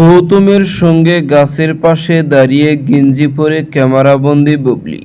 গৌতমের সঙ্গে গাছের পাশে দাঁড়িয়ে গেঞ্জি পরে ক্যামেরাবন্দি বুবলি।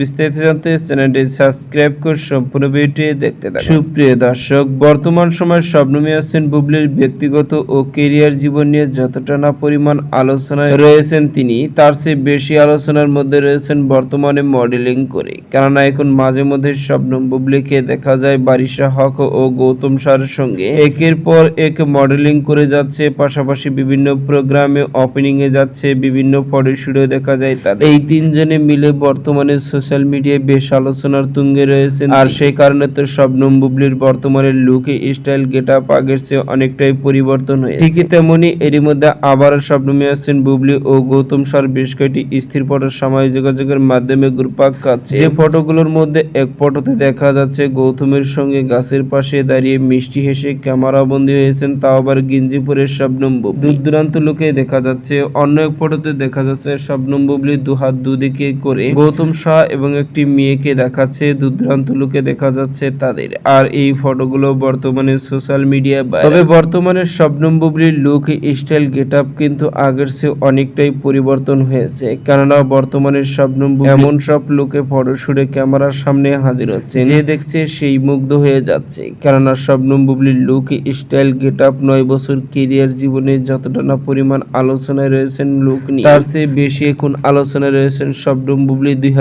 বিস্তারিত জানতে চ্যানেলটি সাবস্ক্রাইব করে সম্পূর্ণ ভিডিওটি দেখতে থাকুন। সুপ্রিয় দর্শক, বর্তমান সময়ে শবনমী হোসেন বুবলির ব্যক্তিগত ও কেরিয়ার জীবন নিয়ে যতটা না পরিমাণ আলোচনায় রয়েছেন তিনি, তার চেয়ে বেশি আলোচনার মধ্যে রয়েছেন বর্তমানে মডেলিং করে। কেননা এখন মাঝে মধ্যে শবনম বুবলিকে দেখা যায় বারিশা হক ও গৌতম সারের সঙ্গে। একের পর এক মডেলিং করে যাচ্ছে, পাশাপাশি বিভিন্ন প্রোগ্রামে ওপেনিং এ যাচ্ছে, বিভিন্ন ফটোশুটে দেখা যায় তাদের। এই তিনজনে মিলে বর্তমানে সোশ্যাল মিডিয়ায় বেশ আলোচনার তুঙ্গে রয়েছেন। আর সেই কারণে তো শবনম বুবলির বর্তমানে লুক স্টাইল গেট আপ আগের চেয়ে অনেকটাই পরিবর্তন হয়েছে। ঠিকই তেমনি এরই মধ্যে আবারও শবনমী হোসেন বুবলি ও গৌতম সার বেশ কয়েকটি স্থির ফটোর সামাজিক যোগাযোগের মাধ্যমে গ্রুপাক খাচ্ছে। যে ফটোগুলোর মধ্যে এক ফটোতে দেখা যাচ্ছে, গৌতমের সঙ্গে গাছের পাশে দাঁড়িয়ে মিষ্টি হেসে ক্যামেরা বন্দী হয়েছেন, তাও আবার গিঞ্জি পরে শবনম বুবলি। দূর দূরান্ত লোকে দেখা যাচ্ছে, অন্য এক ফটোতে দেখা যাচ্ছে শবনম বুবলি দুহাত দুদিকে করে গৌতম শাহ এবং একটি মেয়েকে দেখাচ্ছে দূর দূরান্ত লোকে দেখা যাচ্ছে তাদের। আর এই ফটোগুলো বর্তমানে সোশ্যাল মিডিয়ায় তবে বর্তমানে শবনম বুবলির লুক স্টাইল গেট আপ কিন্তু আগের চেয়ে অনেকটাই পরিবর্তন হয়েছে। কেননা বর্তমানে শবনম এমন সব লোকে ফটোশুটে ক্যামেরার সামনে হাজির হচ্ছে, যে দেখছে সেই মুগ্ধ হয়ে যাচ্ছে। কেননা শবনম বুবলির লুক স্টাইল গেট আপ নয় বছর কেরিয়ার জীবনে যতটা না পরিমাণ আলোচনায় রয়েছেন লুক নিয়ে তার চেয়ে বেশি এখন আলোচনায় রয়েছেন শবনম বুবলি দুই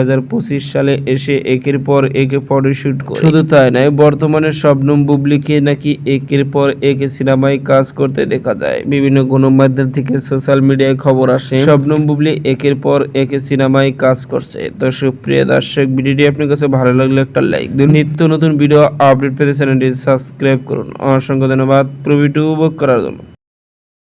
সালে এসে একের পর একে ফটোশুট করে। শুধু তাই নয় বর্তমানে শবনম বুবলিকে নাকি একের পর একে সিনেমায় কাজ করতে দেখা যায়। বিভিন্ন গণমাধ্যম থেকে সোশ্যাল মিডিয়ায় খবর আসে শবনম বুবলি একের পর একে সিনেমায় কাজ করছে। তো সুপ্রিয় দর্শক ভিডিওটি আপনার কাছে ভালো লাগলে একটা লাইক দিন। নিত্য নতুন ভিডিও আপডেট পেতে চ্যানেলটি সাবস্ক্রাইব করুন। অসংখ্য ধন্যবাদ। প্রভিটি উপভোগ করার জন্য।